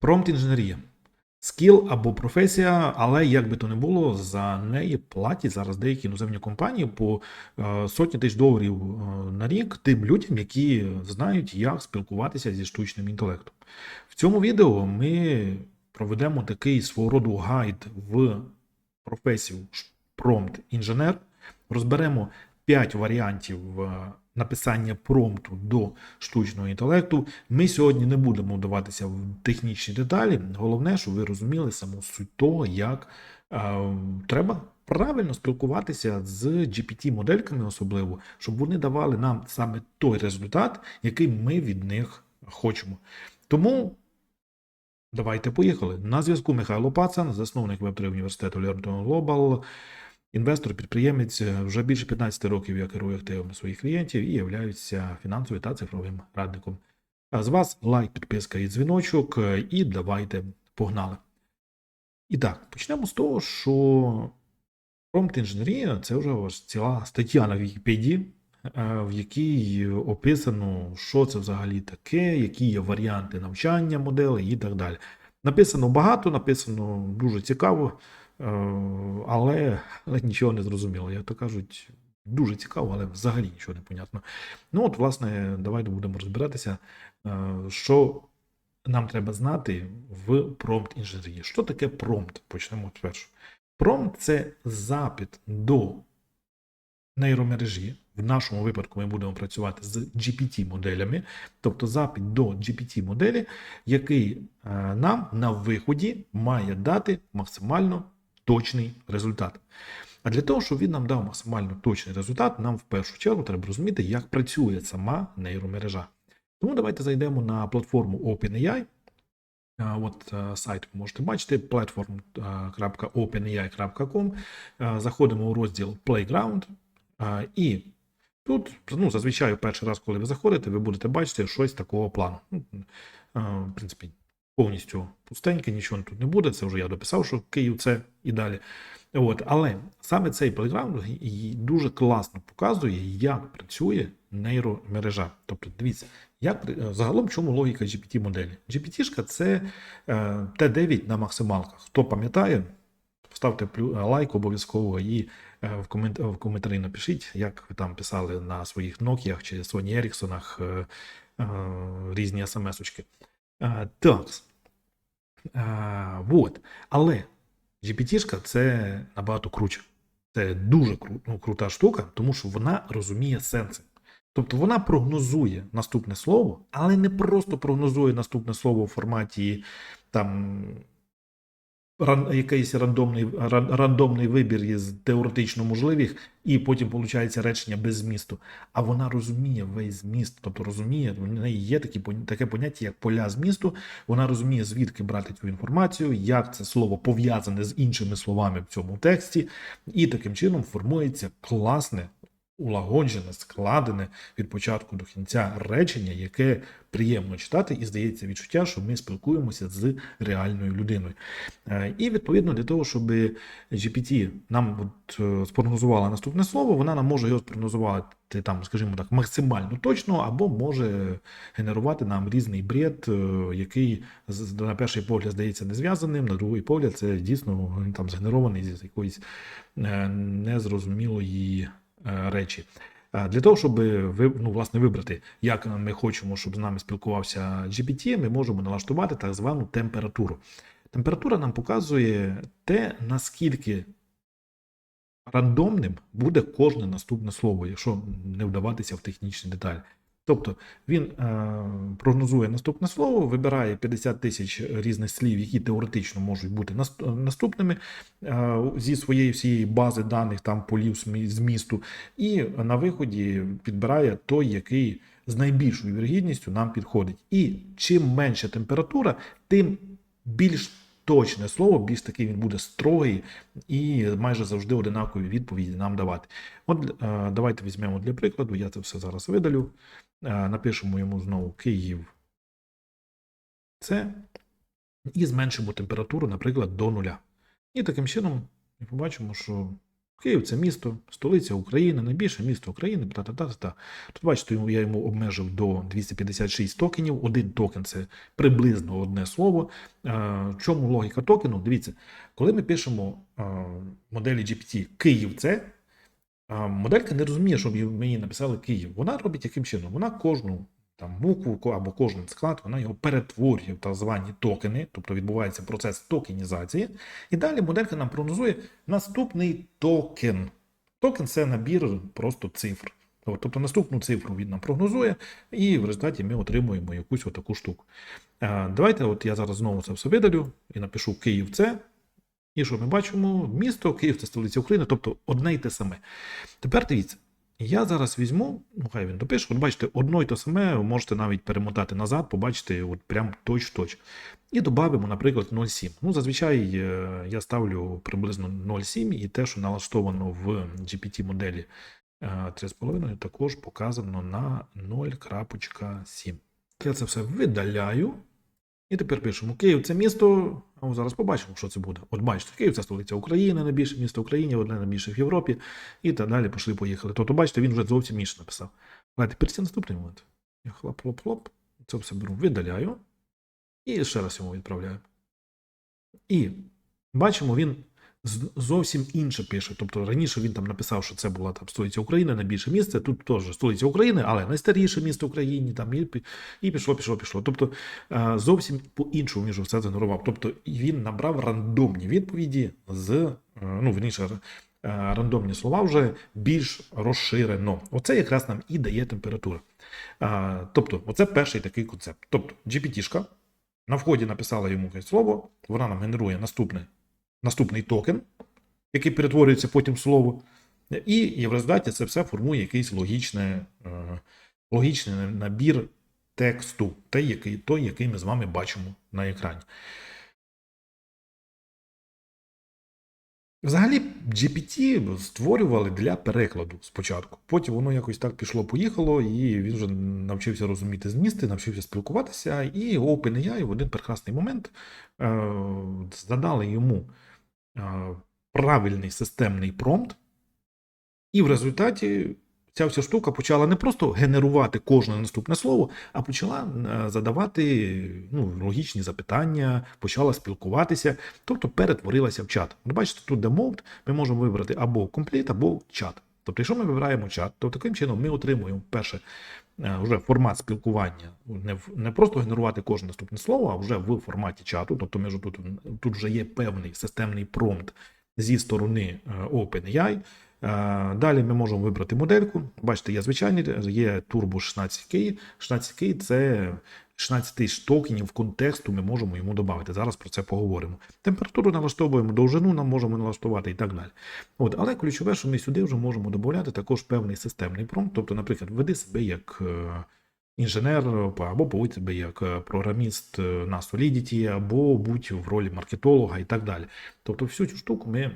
Промпт інженерія. Скіл або професія, але як би то не було, за неї платять зараз деякі іноземні компанії по е, сотні тисяч доларів е, на рік тим людям, які знають, як спілкуватися зі штучним інтелектом. В цьому відео ми проведемо такий свого роду гайд в професію промпт інженер. Розберемо 5 варіантів е, написання промпту до штучного інтелекту. Ми сьогодні не будемо вдаватися в технічні деталі. Головне, щоб ви розуміли саму суть того, як е, треба правильно спілкуватися з GPT-модельками, особливо, щоб вони давали нам саме той результат, який ми від них хочемо. Тому. Давайте поїхали. На зв'язку Михайло Пацан, засновник Web3 університету Learn Global, інвестор, підприємець. Вже більше 15 років я керую активами своїх клієнтів і являюся фінансовим та цифровим радником. А з вас лайк, підписка і дзвіночок, і давайте погнали. І так, почнемо з того, що промпт інженерія це вже ціла стаття на Вікіпедії, е, в якій описано, що це взагалі таке, які є варіанти навчання моделей і так далі. Написано багато, написано дуже цікаво, е, але, але нічого не зрозуміло. Як то кажуть, дуже цікаво, але взагалі нічого не понятно. Ну от, власне, давайте будемо розбиратися, е, що нам треба знати в промпт інженерії. Що таке промпт? Почнемо спершу. Промпт це запит до нейромережі. В нашому випадку ми будемо працювати з GPT-моделями, тобто запит до GPT-моделі, який е, нам на виході має дати максимально точний результат. А для того, щоб він нам дав максимально точний результат, нам в першу чергу треба розуміти, як працює сама нейромережа. Тому давайте зайдемо на платформу OpenAI. От е, сайт ви можете бачити platform.openai.com. Е, Заходимо у розділ Playground. е, І тут, ну, зазвичай, перший раз, коли ви заходите, ви будете бачити щось такого плану. Ну, е, В принципі, повністю пустеньке, нічого тут не буде. Це вже я дописав, що Київ це і далі. От, але саме цей плейграунд дуже класно показує, як працює нейромережа. Тобто, дивіться, як загалом чому логіка GPT-моделі? GPT-шка це е, Т9 на максималках. Хто пам'ятає, ставте лайк обов'язково і е, в, комент, в коментарі напишіть, як ви там писали на своїх Nokia чи Sony Ericsson е, е, різні смс-очки. Так. Вот. Але GPT-шка це набагато круче. Це дуже кру- ну, крута штука, тому що вона розуміє сенси. Тобто вона прогнозує наступне слово, але не просто прогнозує наступне слово в форматі там ран, якийсь рандомний, ран- рандомний вибір із теоретично можливих, і потім виходить речення без змісту. А вона розуміє весь зміст, тобто розуміє, в неї є такі, таке поняття, як поля змісту. Вона розуміє, звідки брати цю інформацію, як це слово пов'язане з іншими словами в цьому тексті, і таким чином формується класне улагоджене, складене від початку до кінця речення, яке приємно читати, і здається відчуття, що ми спілкуємося з реальною людиною. Е, І відповідно для того, щоб GPT нам от, е, спрогнозувала наступне слово, вона нам може його спрогнозувати там, скажімо так, максимально точно, або може генерувати нам різний бред, е, який на перший погляд здається незв'язаним, на другий погляд це дійсно там згенерований з якоїсь незрозумілої речі. Е, Для того, щоб ну, власне, вибрати, як ми хочемо, щоб з нами спілкувався GPT, ми можемо налаштувати так звану температуру. Температура нам показує те, наскільки рандомним буде кожне наступне слово, якщо не вдаватися в технічні деталі. Тобто він е, прогнозує наступне слово, вибирає 50 тисяч різних слів, які теоретично можуть бути наступними е, зі своєї всієї бази даних, там полів змісту, і на виході підбирає той, який з найбільшою вірогідністю нам підходить. І чим менша температура, тим більш точне слово, більш такий він буде строгий і майже завжди одинакові відповіді нам давати. От е, давайте візьмемо для прикладу, я це все зараз видалю. Е, Напишемо йому знову Київ. Це. І зменшимо температуру, наприклад, до нуля. І таким чином ми побачимо, що Київ це місто, столиця України, найбільше місто України. Та, та, та, та. Тут бачите, я йому обмежив до 256 токенів. Один токен це приблизно одне слово. Е, чому логіка токену? Дивіться, коли ми пишемо е, моделі GPT Київ це, моделька не розуміє, щоб мені написали Київ. Вона робить яким чином? Вона кожну там букву або кожен склад, вона його перетворює в так звані токени, тобто відбувається процес токенізації. І далі моделька нам прогнозує наступний токен. Токен це набір просто цифр. Тобто наступну цифру він нам прогнозує, і в результаті ми отримуємо якусь отаку штуку. Давайте, от я зараз знову це все видалю і напишу Київ це. І що ми бачимо? Місто Київ це столиця України, тобто одне й те саме. Тепер дивіться, я зараз візьму, ну хай він допише, от бачите, одно й те саме, ви можете навіть перемотати назад, побачите, от прям точ-точ. І додамо, наприклад, 0,7. Ну, зазвичай е, я ставлю приблизно 0,7, і те, що налаштовано в GPT-моделі 3,5, також показано на 0,7. Я це все видаляю. І тепер пишемо Київ це місто. А зараз побачимо, що це буде. От бачите, Київ це столиця України, найбільше місто України, одне найбільше в Європі. І так далі пішли, поїхали. Тобто, бачите, він вже зовсім інше написав. Але тепер це наступний момент. Я хлоп-хлоп-хлоп. Це все беру, видаляю. І ще раз йому відправляю. І бачимо, він зовсім інше пише. Тобто раніше він там написав, що це була там столиця України, найбільше місце. Тут теж столиця України, але найстаріше місто Україні. Там і, і пішло, пішло, пішло. Тобто е, зовсім по-іншому він все згенерував.Тобто він набрав рандомні відповіді з е, ну, верніше, е, рандомні слова вже більш розширено. Оце якраз нам і дає температура. Тобто, оце перший такий концепт. Тобто, GPT-шка на вході написала йому якесь слово, вона нам генерує наступне, наступний токен, який перетворюється потім в слово. І, в результаті це все формує якийсь логічне, е, логічний набір тексту, той який, той, який ми з вами бачимо на екрані. Взагалі, GPT створювали для перекладу спочатку. Потім воно якось так пішло-поїхало, і він вже навчився розуміти змісти, навчився спілкуватися. І OpenAI в один прекрасний момент е, задали йому правильний системний промпт, і в результаті ця вся штука почала не просто генерувати кожне наступне слово, а почала е, задавати ну, логічні запитання, почала спілкуватися, тобто перетворилася в чат. Бачите, тут де мовт, ми можемо вибрати або complete, або чат. Тобто, якщо ми вибираємо чат, то таким чином ми отримуємо перше е, вже формат спілкування, не, в- не просто генерувати кожне наступне слово, а вже в форматі чату. Тобто, ми ж тут, тут вже є певний системний промпт зі сторони е, OpenAI. Е, Далі ми можемо вибрати модельку. Бачите, є звичайний, є Turbo 16K. 16K це 16 тисяч токенів контексту ми можемо йому додати. Зараз про це поговоримо. Температуру налаштовуємо, довжину нам можемо налаштувати і так далі. От, але ключове, що ми сюди вже можемо додати також певний системний промпт. Тобто, наприклад, веди себе як е, інженер, або поводь себе як е, програміст на Solidity, або будь в ролі маркетолога і так далі. Тобто, всю цю штуку ми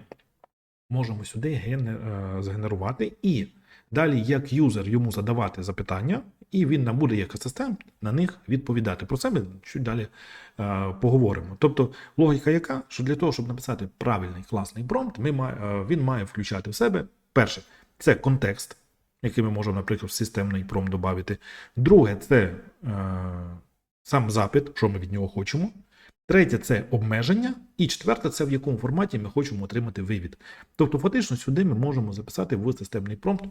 можемо сюди е, згенерувати і далі, як юзер, йому задавати запитання, і він нам буде як асистент на них відповідати. Про це ми чуть далі е, поговоримо. Тобто, логіка яка, що для того, щоб написати правильний класний промпт, ми має, е, він має включати в себе перше, це контекст, який ми можемо, наприклад, в системний промпт додати. Друге, це е, сам запит, що ми від нього хочемо. Третє це обмеження. І четверте це в якому форматі ми хочемо отримати вивід. Тобто, фактично, сюди ми можемо записати в системний промпт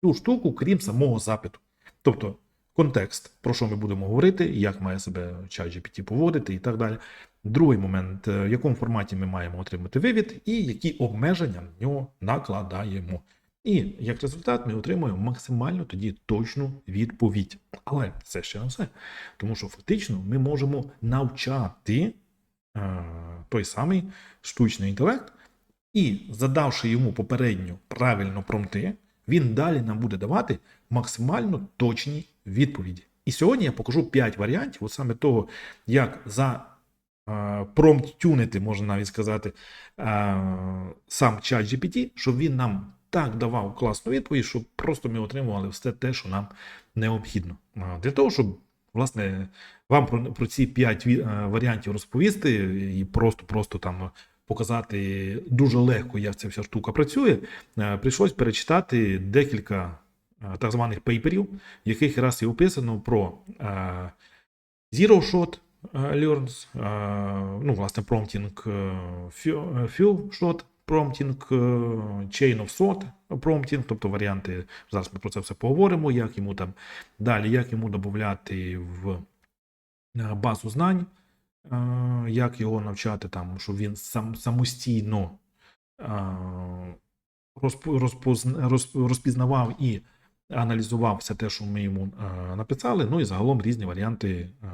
цю штуку, крім самого запиту. Тобто контекст, про що ми будемо говорити, як має себе ChatGPT поводити і так далі. Другий момент, в якому форматі ми маємо отримати вивід, і які обмеження на нього накладаємо. І як результат ми отримуємо максимально тоді точну відповідь. Але це ще не все. Тому що фактично ми можемо навчати е, той самий штучний інтелект, і задавши йому попередньо правильно промти, він далі нам буде давати максимально точні відповіді. І сьогодні я покажу 5 варіантів, от саме того, як за е, промпт тюнити, можна навіть сказати, е, сам чат GPT, щоб він нам так давав класну відповідь, щоб просто ми отримували все те, що нам необхідно. Е, Для того, щоб власне вам про, про ці 5 варіантів розповісти і просто-просто там показати дуже легко, як ця вся штука працює, е, прийшлось перечитати декілька е, так званих пейперів, в яких раз і описано про е, Zero Shot е, Learns, е, ну, власне, prompting е, е, few shot prompting, е, chain of thought prompting, тобто варіанти, зараз ми про це все поговоримо, як йому там далі, як йому додати в е, базу знань, е, як його навчати, там, щоб він сам самостійно розпо- розпізнавав і аналізував все те, що ми йому е, написали, ну і загалом різні варіанти е,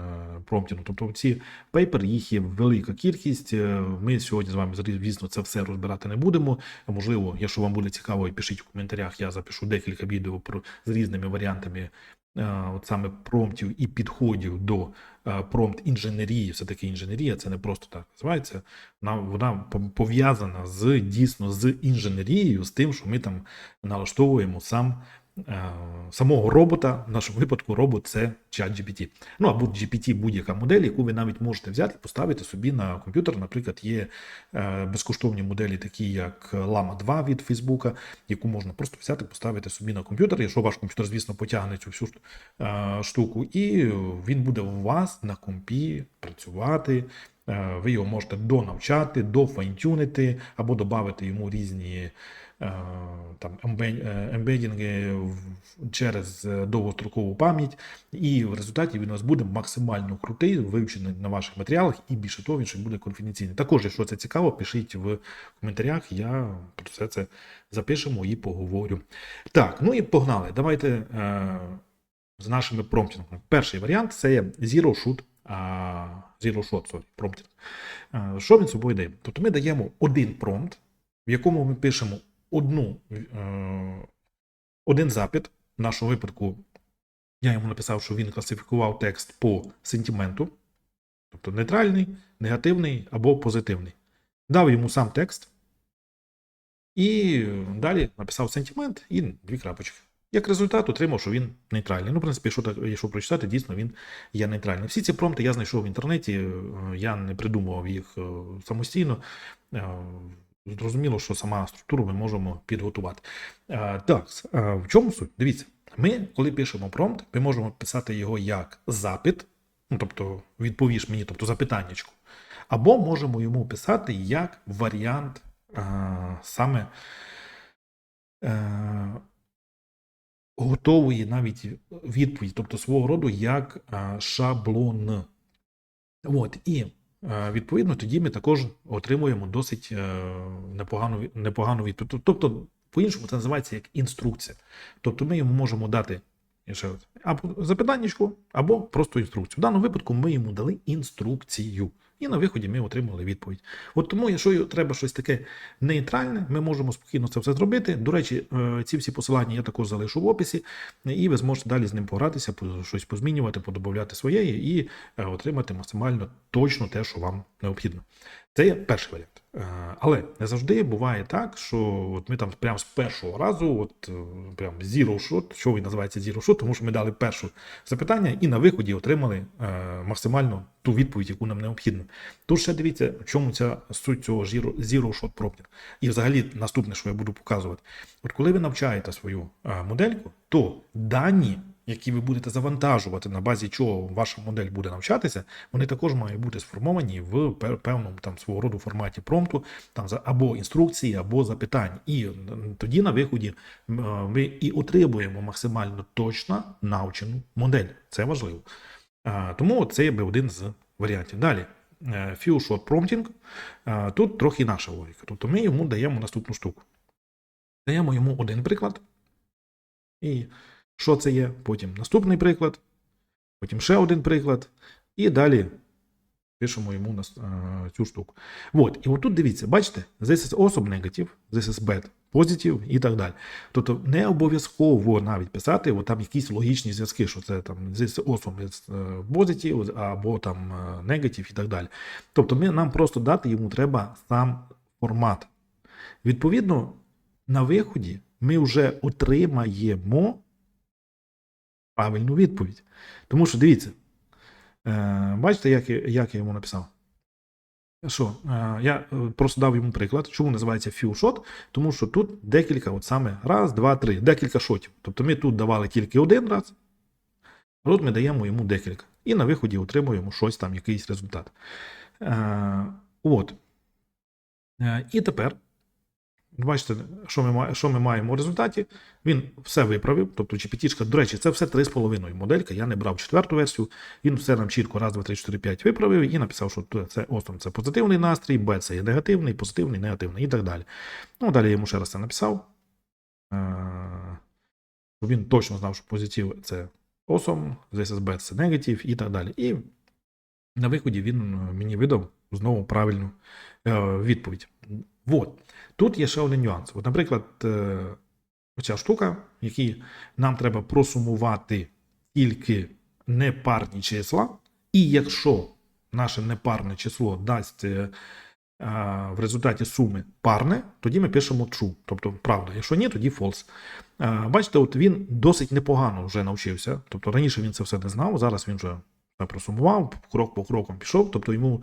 промптінгу. Тобто ці пейпер, їх є велика кількість. Е, Ми сьогодні з вами, звісно, це все розбирати не будемо. Можливо, якщо вам буде цікаво, пишіть в коментарях, я запишу декілька відео про, з різними варіантами от саме промптів і підходів до промпт інженерії. Все таки інженерія, це не просто так називається. Вона, вона пов'язана з дійсно з інженерією, з тим, що ми там налаштовуємо сам самого робота. В нашому випадку робот це ChatGPT. Ну або GPT будь-яка модель, яку ви навіть можете взяти, і поставити собі на комп'ютер. Наприклад, є е, безкоштовні моделі, такі як Llama 2 від Фейсбука, яку можна просто взяти, поставити собі на комп'ютер. Якщо ваш комп'ютер, звісно, потягне цю всю е, штуку, і він буде у вас на компі працювати. Е, Ви його можете донавчати, дофайнтюнити або додати йому різні е, там е, ембедінги через е, довгострокову пам'ять, і в результаті він у вас буде максимально крутий, вивчений на ваших матеріалах, і більше того, він ще буде конфіденційний. Також, якщо це цікаво, пишіть в коментарях, я про все це запишемо і поговорю. Так, ну і погнали. Давайте е, з нашими промптингами. Перший варіант це є Zero Shoot. Zero Shot, sorry, промптинг. Е, Що він собою дає? Тобто ми даємо один промпт, в якому ми пишемо одну, е, один запит. В нашому випадку я йому написав, що він класифікував текст по сентименту, тобто нейтральний, негативний або позитивний. Дав йому сам текст. І далі написав сентимент і дві крапочки. Як результат, отримав, що він нейтральний. Ну, в принципі, якщо, так, якщо прочитати, дійсно він є нейтральний. Всі ці промпти я знайшов в інтернеті, е, я не придумував їх е, самостійно. Зрозуміло, що сама структуру ми можемо підготувати. Е, Так, е, в чому суть? Дивіться, ми, коли пишемо промпт, ми можемо писати його як запит, ну тобто відповіш мені, тобто запитаннячку, або можемо йому писати як варіант е, саме е, готової навіть відповіді, тобто свого роду як е, шаблон. От, і відповідно тоді ми також отримуємо досить е, непогану, непогану відповідь. Тобто, по-іншому це називається як інструкція. Тобто ми йому можемо дати ще раз, або запитаннячку, або просто інструкцію. В даному випадку ми йому дали інструкцію. І на виході ми отримали відповідь. От тому, якщо треба щось таке нейтральне, ми можемо спокійно це все зробити. До речі, е, ці всі посилання я також залишу в описі, і ви зможете далі з ним погратися, щось позмінювати, подобавляти своєї і е, отримати максимально точно те, що вам необхідно. Це є перший варіант. Е, Але не завжди буває так, що от ми там прямо з першого разу, от е, прям zero shot, що він називається zero shot, тому що ми дали перше запитання і на виході отримали е, максимально ту відповідь, яку нам необхідно. Тут ще дивіться, в чому ця суть цього zero, shot prompting. І взагалі наступне, що я буду показувати. От коли ви навчаєте свою модельку, то дані, які ви будете завантажувати, на базі чого ваша модель буде навчатися, вони також мають бути сформовані в певному там свого роду форматі промпту, там або інструкції, або запитань. І тоді на виході ми і отримуємо максимально точно навчену модель. Це важливо. Тому це би один з варіантів. Далі. е, Few shot prompting. Тут трохи наша логіка. Тобто ми йому даємо наступну штуку. Даємо йому один приклад. І що це є? Потім наступний приклад, потім ще один приклад, і далі пишемо йому на е, цю штуку. От, і отут дивіться, бачите, this is also negative, this is bad, positive і так далі. Тобто не обов'язково навіть писати от там якісь логічні зв'язки, що це там this is awesome is е, positive, або там е, negative і так далі. Тобто ми, нам просто дати йому треба сам формат. Відповідно, на виході ми вже отримаємо правильну відповідь. Тому що дивіться, е, бачите, як, я- як я йому написав? Що, е, я е, просто дав йому приклад, чому називається shot, тому що тут декілька, от саме раз, два, три, декілька шотів. Тобто ми тут давали тільки один раз, а тут ми даємо йому декілька. І на виході отримуємо щось там, якийсь результат. От. І тепер, бачите, що ми, що ми маємо у результаті. Він все виправив. Тобто GPT, до речі, це все 3,5 моделька. Я не брав четверту версію. Він все нам чітко раз, два, три, чотири, п'ять виправив і написав, що це остом це позитивний настрій, Б це є негативний, позитивний, негативний і так далі. Ну, далі я йому ще раз це написав. Е, щоб Він точно знав, що позитив це is bad, це negative і так далі. І на виході він е, мені видав знову правильну е, відповідь. Вот. Тут є ще один нюанс. От, наприклад, е, оця штука, в якій нам треба просумувати тільки непарні числа, і якщо наше непарне число дасть е, в результаті суми парне, тоді ми пишемо true, тобто правда. Якщо ні, тоді false. Бачите, от він досить непогано вже навчився. Тобто раніше він це все не знав, зараз він вже просумував, крок по крокам пішов. Тобто йому е,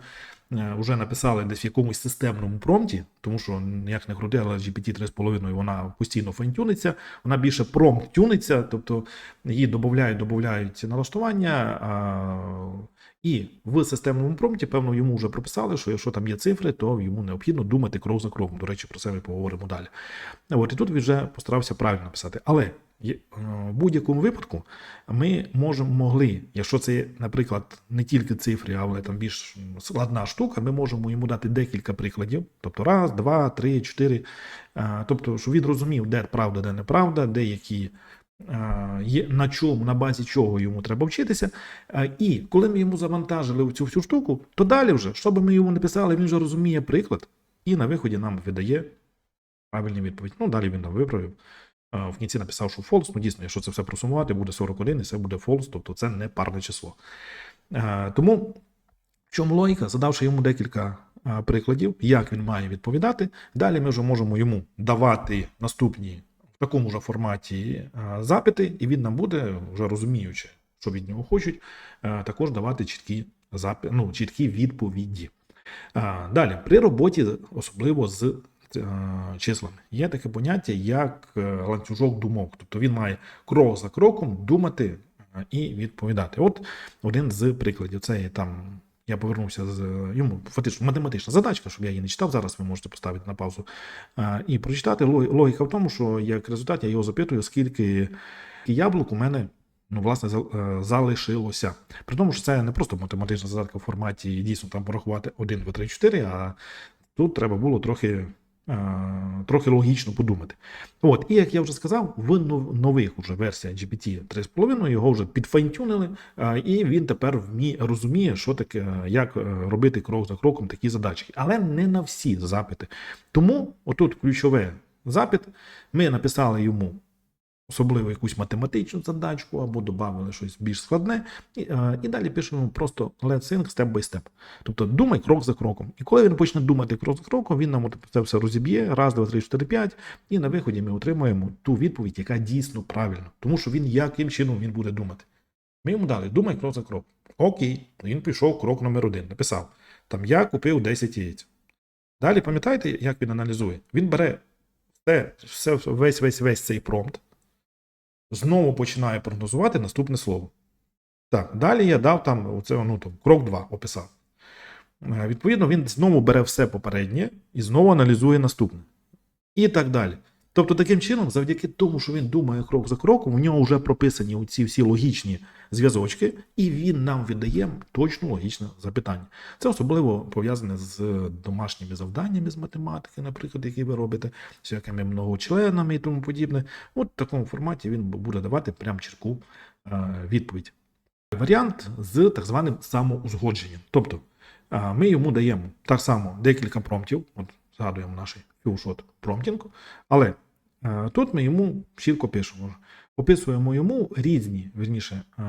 вже написали десь в якомусь системному промпті, тому що як не крути, але GPT 3,5 вона постійно фейнтюниться, вона більше промпт тюниться, тобто її додають, додають налаштування. А, і в системному промпті, певно, йому вже прописали, що якщо там є цифри, то йому необхідно думати крок за кроком. До речі, про це ми поговоримо далі. От і тут він вже постарався правильно написати. Але е, в будь-якому випадку ми можемо могли, якщо це, наприклад, не тільки цифри, але там більш складна штука, ми можемо йому дати декілька прикладів. Тобто раз, два, три, чотири. Е, Тобто, щоб він розумів, де правда, де неправда, де які. е, Є на чому, на базі чого йому треба вчитися. Е, І коли ми йому завантажили цю всю штуку, то далі вже, що би ми йому не писали, він вже розуміє приклад і на виході нам видає правильні відповідь. Ну, далі він нам виправив. В кінці написав, що false. Ну, дійсно, якщо це все просумувати, буде 41, і це буде false, тобто це не парне число. Тому в чому логіка? Задавши йому декілька прикладів, як він має відповідати, далі ми вже можемо йому давати наступні в такому ж форматі запити, і він нам буде, вже розуміючи, що від нього хочуть, також давати чіткі, запи, ну, чіткі відповіді. Далі, при роботі, особливо з числами, є таке поняття, як е, ланцюжок думок. Тобто він має крок за кроком думати е, і відповідати. От один з прикладів. Це там. Я повернувся з йому фактично математична задачка, щоб я її не читав. Зараз ви можете поставити на паузу і прочитати. Лог- Логіка в тому, що як результат я його запитую, скільки яблук у мене ну, власне, е, залишилося. При тому, що це не просто математична задатка в форматі дійсно там порахувати 1, 2, 3, 4, а тут треба було трохи, е, трохи логічно подумати. От, і як я вже сказав, в нових уже версіях GPT 3.5 його вже підфайнтюнили, е, і він тепер вміє, розуміє, що таке, е, як е, робити крок за кроком такі задачі, Але не на всі запити. Тому отут ключове запит. Ми написали йому особливо якусь математичну задачку або додали щось більш складне, і, е, і далі пишемо просто let's think step by step. Тобто думай крок за кроком. І коли він почне думати крок за кроком, він нам це все розіб'є, раз, два, три, чотири, п'ять, і на виході ми отримуємо ту відповідь, яка дійсно правильна. Тому що він яким чином він буде думати. Ми йому дали, думай крок за кроком. Окей, він пішов крок номер один, написав. Там я купив 10 яєць. Далі пам'ятаєте, як він аналізує? Він бере все, все, весь, весь, весь цей промпт, знову починає прогнозувати наступне слово. Так, далі я дав там, оце, ну, там крок 2 описав. Е, Відповідно, він знову бере все попереднє і знову аналізує наступне. І так далі. Тобто, таким чином, завдяки тому, що він думає крок за кроком, у нього вже прописані ці всі логічні зв'язочки, і він нам видає точно логічне запитання. Це особливо пов'язане з домашніми завданнями з математики, наприклад, які ви робите, з всякими многочленами і тому подібне. От в такому форматі він буде давати прям чітку е, відповідь. Варіант з так званим самоузгодженням. Тобто е, ми йому даємо так само декілька промптів, от згадуємо наш філшот промптінг, але е, тут ми йому чітко пишемо. Описуємо йому різні, верніше, е,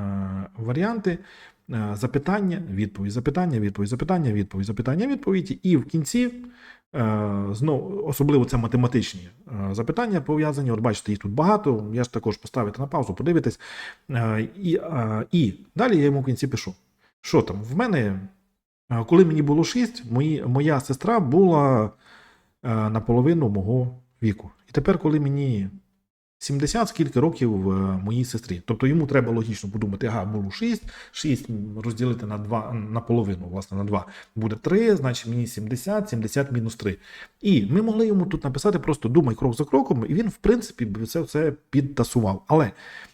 варіанти е, запитання, відповідь, запитання, відповідь, запитання, відповідь, запитання, відповідь, і в кінці. Е, Знову, особливо це математичні запитання пов'язані. От бачите, їх тут багато. Я ж також поставити на паузу, подивитись. І, і далі я йому в кінці пишу, що там в мене Коли мені було 6, мої, моя сестра була наполовину мого віку. І тепер, коли мені 70, скільки років е, моїй сестрі. Тобто йому треба логічно подумати, ага, було 6, 6 розділити на 2, на половину, власне, на 2 буде 3, значить мені 70, 70 мінус 3. І ми могли йому тут написати просто думай крок за кроком, і він, в принципі, це все підтасував. Але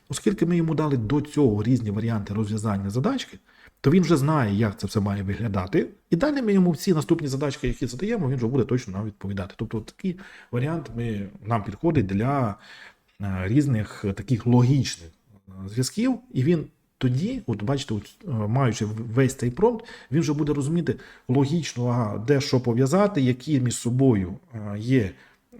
оскільки ми йому дали до цього різні варіанти розв'язання задачки, то він вже знає, як це все має виглядати. І далі ми йому всі наступні задачки, які задаємо, він вже буде точно нам відповідати. Тобто такий варіант ми, нам підходить для різних е, таких логічних е, зв'язків, і він тоді, от бачите, от, е, маючи весь цей промпт, він вже буде розуміти логічно, ага, де що пов'язати, які між собою е, є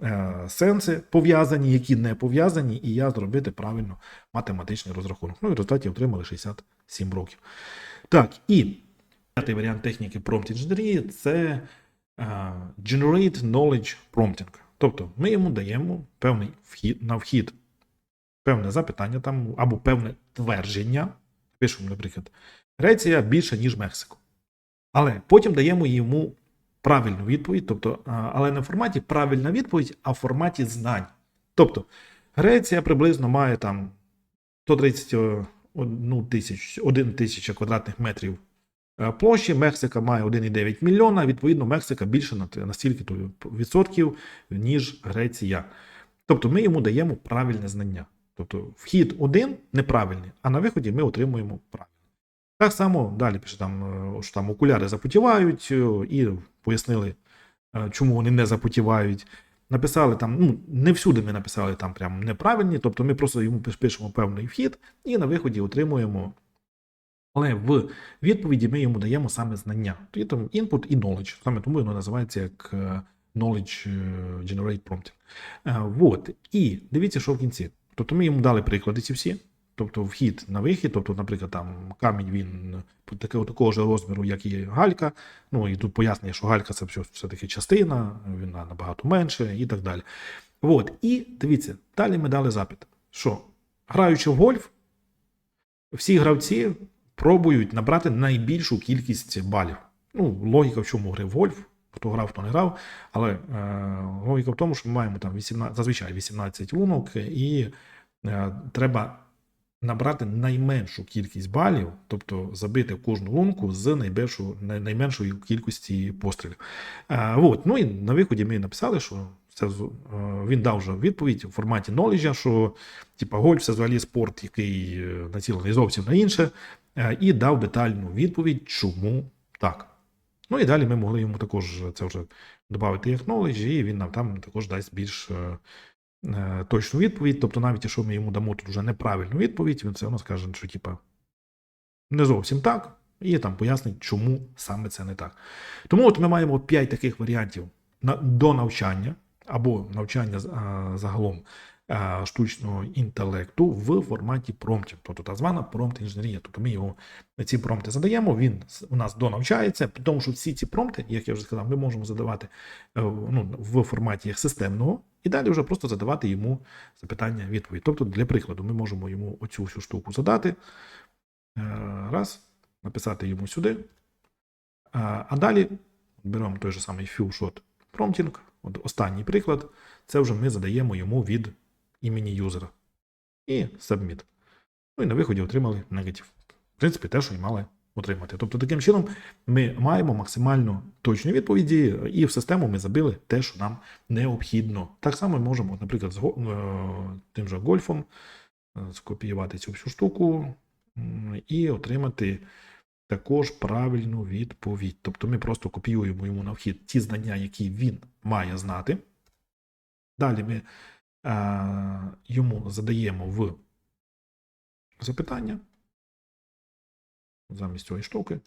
е, сенси пов'язані, які не пов'язані, і я зробити правильно математичний розрахунок. Ну і в результаті отримали 67 років. Так, і п'ятий варіант техніки prompt інженерії це е, Generate Knowledge Prompting. Тобто ми йому даємо певний вхід на вхід, певне запитання там або певне твердження. Пишемо, наприклад, Греція більше, ніж Мексико. Але потім даємо йому правильну відповідь, тобто, але не в форматі правильна відповідь, а в форматі знань. Тобто, Греція приблизно має там 131 тисяч, 1 тисяча квадратних метрів площі, Мексика має 1,9 мільйона, відповідно, Мексика більше на, на стільки то відсотків, ніж Греція. Тобто ми йому даємо правильне знання. Тобто вхід один неправильний, а на виході ми отримуємо правильне. Так само далі пише там, е, що там окуляри запотівають, е, і пояснили, е, чому вони не запотівають. Написали там, ну не всюди ми написали там прям неправильні, тобто ми просто йому пишемо певний вхід і на виході отримуємо. Але в відповіді ми йому даємо саме знання. Тоді там input і knowledge. Саме тому воно називається як е, knowledge е, generate prompting. Е, Вот. І дивіться, що в кінці. Тобто ми йому дали приклади ці всі. Тобто вхід на вихід, тобто, наприклад, там камінь він такого, такого ж розміру, як і галька. Ну і тут пояснює, що галька це все- все-таки частина, вона набагато менше і так далі. От. І дивіться, далі ми дали запит, що граючи в гольф, всі гравці пробують набрати найбільшу кількість балів. Ну, логіка в чому гри в гольф, хто грав, хто не грав. Але е, логіка в тому, що ми маємо там 18, зазвичай 18 лунок, і е, треба набрати найменшу кількість балів, тобто забити кожну лунку з найбільшу, най- найменшої кількості пострілів. Е, от. Ну і на виході ми написали, що це е, він дав вже відповідь у форматі knowledge, що типа гольф це взагалі спорт, який е, націлений зовсім на інше, і дав детальну відповідь, чому так. Ну і далі ми могли йому також це вже додати як knowledge, і він нам там також дасть більш е, е, точну відповідь. Тобто, навіть якщо ми йому дамо тут вже неправильну відповідь, він все одно скаже, що типа не зовсім так, і там пояснить, чому саме це не так. Тому от ми маємо 5 таких варіантів до навчання або навчання загалом штучного інтелекту в форматі промптів, тобто так звана промпт інженерія. Тобто ми його ці промпти задаємо, він у нас донавчається, тому що всі ці промпти, як я вже сказав, ми можемо задавати е, ну, в форматі системного, і далі вже просто задавати йому запитання відповідь. Тобто, для прикладу, ми можемо йому оцю всю штуку задати. Е, Раз, написати йому сюди. А, далі беремо той же самий few-shot prompting. От останній приклад. Це вже ми задаємо йому від імені юзера. І submit. Ну і на виході отримали негатив. В принципі, те, що і мали отримати. Тобто, таким чином ми маємо максимально точні відповіді, і в систему ми забили те, що нам необхідно. Так само ми можемо, наприклад, з е, тим же гольфом е, скопіювати цю всю штуку і отримати також правильну відповідь. Тобто ми просто копіюємо йому на вхід ті знання, які він має знати. Далі ми йому задаємо в запитання. Замість цієї штуки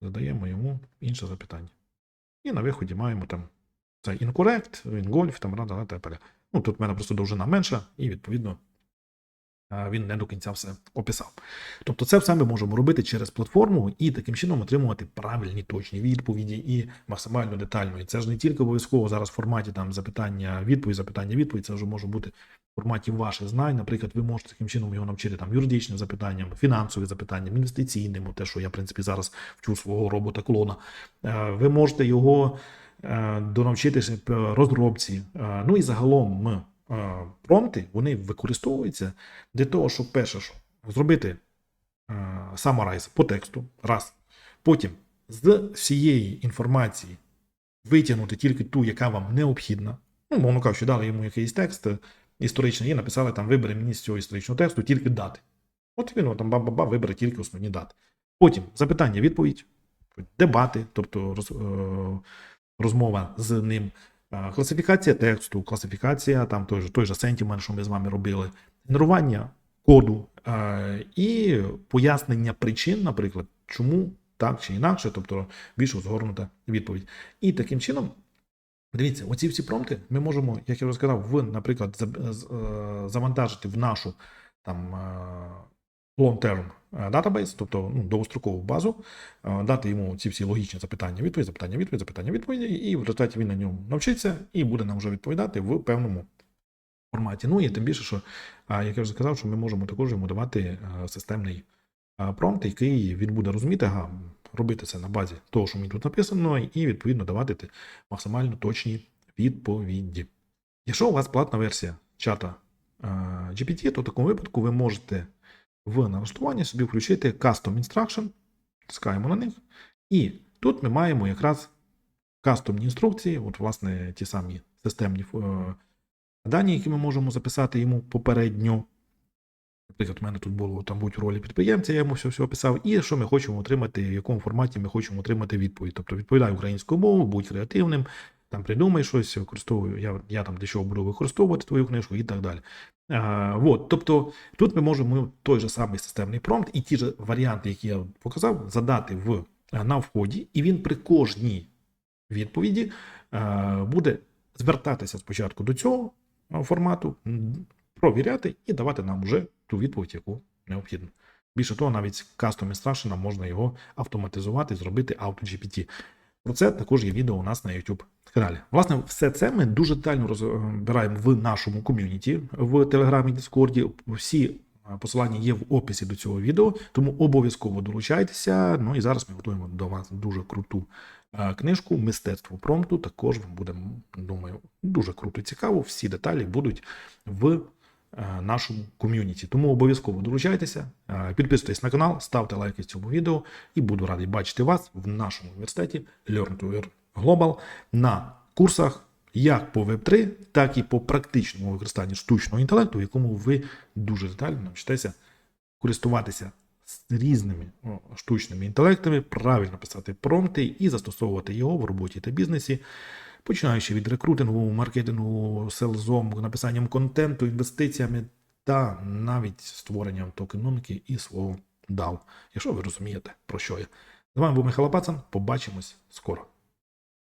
задаємо йому інше запитання. І на виході маємо там це інкорект, інгольф, там рада, рада, Ну, тут в мене просто довжина менша, і відповідно е, він не до кінця все описав. Тобто, це все ми можемо робити через платформу і таким чином отримувати правильні точні відповіді і максимально детально. І це ж не тільки обов'язково зараз в форматі там запитання, відповідь, запитання, відповідь. Це вже може бути в форматі ваших знань. Наприклад, ви можете таким чином його навчити там юридичним запитанням, фінансовим запитанням, інвестиційним, те, що я в принципі зараз вчу свого робота клона. Е, Ви можете його е, донавчитися розробці. Е, Ну і загалом ми, промпти вони використовуються для того, щоб перше, що зробити саморайз по тексту, раз. Потім з всієї інформації витягнути тільки ту, яка вам необхідна. Ну, мовно кажучи, дали йому якийсь текст історичний і написали там вибери мені з цього історичного тексту тільки дати. От він там ба-ба-ба вибере тільки основні дати. Потім запитання, відповідь, дебати, тобто роз, е, розмова з ним, класифікація тексту, класифікація там той же, той же сентімент, що ми з вами робили, генерування коду е, і пояснення причин, наприклад, чому так чи інакше, тобто більш розгорнута відповідь. І таким чином. Дивіться, оці всі промпти ми можемо, як я вже сказав, в, наприклад, е, завантажити в нашу там е, long-term е, database, тобто ну, довгострокову базу, е, дати йому ці всі логічні запитання, відповідь, запитання, відповідь, запитання, відповіді, і в результаті він на ньому навчиться і буде нам вже відповідати в певному форматі. Ну і тим більше, що, як я вже сказав, що ми можемо також йому давати е, системний е, промпт, який він буде розуміти, ага, робити це на базі того, що мені тут написано, і відповідно давати максимально точні відповіді. Якщо у вас платна версія чата е, GPT, то в такому випадку ви можете в налаштуванні собі включити Custom Instruction, тискаємо на них, і тут ми маємо якраз кастомні інструкції, от, власне, ті самі системні е, дані, які ми можемо записати йому попередньо. Наприклад, у мене тут було там будь в ролі підприємця, я йому все, все описав, і що ми хочемо отримати, в якому форматі ми хочемо отримати відповідь. Тобто відповідай українською мовою, будь креативним, там придумай щось, використовую, я, я там дещо буду використовувати твою книжку і так далі. А, вот, тобто тут ми можемо той же самий системний промпт і ті ж варіанти, які я показав, задати в, на вході, і він при кожній відповіді е, буде звертатися спочатку до цього е, формату, провіряти і давати нам вже ту відповідь, яку необхідно. Більше того, навіть з Custom Instruction можна його автоматизувати, зробити AutoGPT. Про це також є відео у нас на YouTube каналі. Власне, все це ми дуже детально розбираємо в нашому ком'юніті в Телеграмі Дискорді. Всі е, посилання є в описі до цього відео, тому обов'язково долучайтеся. Ну і зараз ми готуємо до вас дуже круту е, книжку Мистецтво промпту. Також вам буде, думаю, дуже круто і цікаво. Всі деталі будуть в е, нашому ком'юніті. Тому обов'язково долучайтеся, е, підписуйтесь на канал, ставте лайки цьому відео і буду радий бачити вас в нашому університеті Learn to Earn Global на курсах як по Web3, так і по практичному використанню штучного інтелекту, в якому ви дуже детально навчитеся користуватися з різними штучними інтелектами, правильно писати промпти і застосовувати його в роботі та бізнесі, починаючи від рекрутингу, маркетингу, селзом, написанням контенту, інвестиціями та навіть створенням токеноміки і свого DAO, якщо ви розумієте, про що я. З вами був Михайло Пацан. Побачимось скоро.